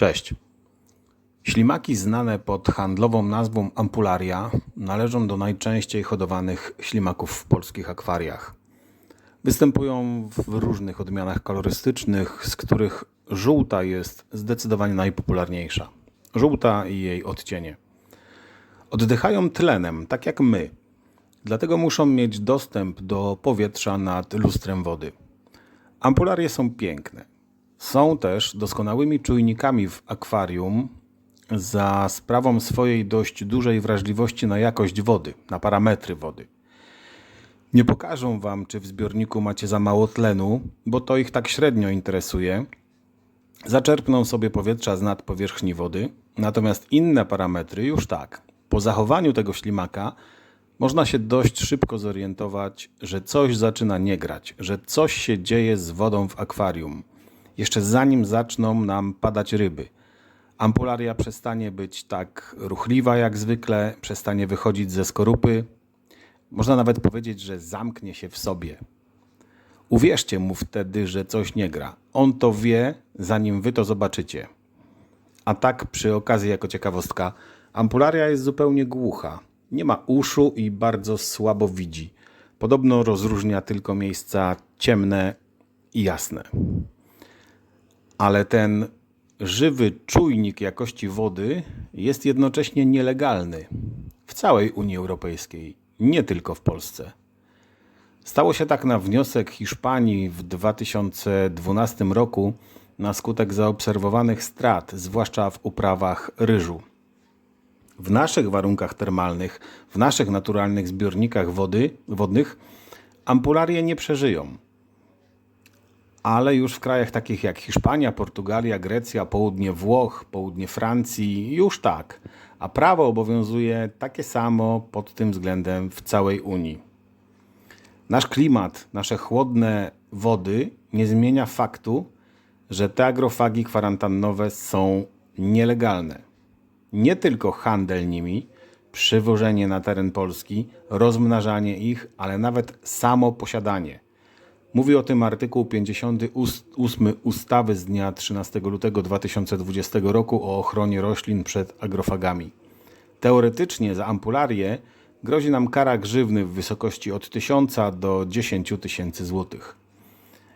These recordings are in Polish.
Cześć. Ślimaki znane pod handlową nazwą ampularia należą do najczęściej hodowanych ślimaków w polskich akwariach. Występują w różnych odmianach kolorystycznych, z których żółta jest zdecydowanie najpopularniejsza. Żółta i jej odcienie. Oddychają tlenem, tak jak my. Dlatego muszą mieć dostęp do powietrza nad lustrem wody. Ampularie są piękne. Są też doskonałymi czujnikami w akwarium za sprawą swojej dość dużej wrażliwości na jakość wody, na parametry wody. Nie pokażą Wam, czy w zbiorniku macie za mało tlenu, bo to ich tak średnio interesuje. Zaczerpną sobie powietrza z nad powierzchni wody, natomiast inne parametry już tak. Po zachowaniu tego ślimaka można się dość szybko zorientować, że coś zaczyna nie grać, że coś się dzieje z wodą w akwarium. Jeszcze zanim zaczną nam padać ryby. Ampularia przestanie być tak ruchliwa jak zwykle, przestanie wychodzić ze skorupy. Można nawet powiedzieć, że zamknie się w sobie. Uwierzcie mu wtedy, że coś nie gra. On to wie, zanim wy to zobaczycie. A tak przy okazji, jako ciekawostka, ampularia jest zupełnie głucha. Nie ma uszu i bardzo słabo widzi. Podobno rozróżnia tylko miejsca ciemne i jasne. Ale ten żywy czujnik jakości wody jest jednocześnie nielegalny w całej Unii Europejskiej, nie tylko w Polsce. Stało się tak na wniosek Hiszpanii w 2012 roku na skutek zaobserwowanych strat, zwłaszcza w uprawach ryżu. W naszych warunkach termalnych, w naszych naturalnych zbiornikach wody, wodnych, ampularie nie przeżyją. Ale już w krajach takich jak Hiszpania, Portugalia, Grecja, południe Włoch, południe Francji, już tak. A prawo obowiązuje takie samo pod tym względem w całej Unii. Nasz klimat, nasze chłodne wody nie zmienia faktu, że te agrofagi kwarantannowe są nielegalne. Nie tylko handel nimi, przywożenie na teren Polski, rozmnażanie ich, ale nawet samo posiadanie. Mówi o tym artykuł 58 ustawy z dnia 13 lutego 2020 roku o ochronie roślin przed agrofagami. Teoretycznie za ampularię grozi nam kara grzywny w wysokości od 1000 do 10 tysięcy złotych.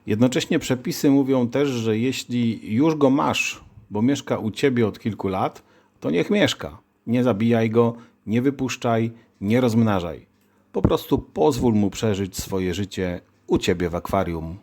Jednocześnie przepisy mówią też, że jeśli już go masz, bo mieszka u ciebie od kilku lat, to niech mieszka. Nie zabijaj go, nie wypuszczaj, nie rozmnażaj. Po prostu pozwól mu przeżyć swoje życie u ciebie w akwarium.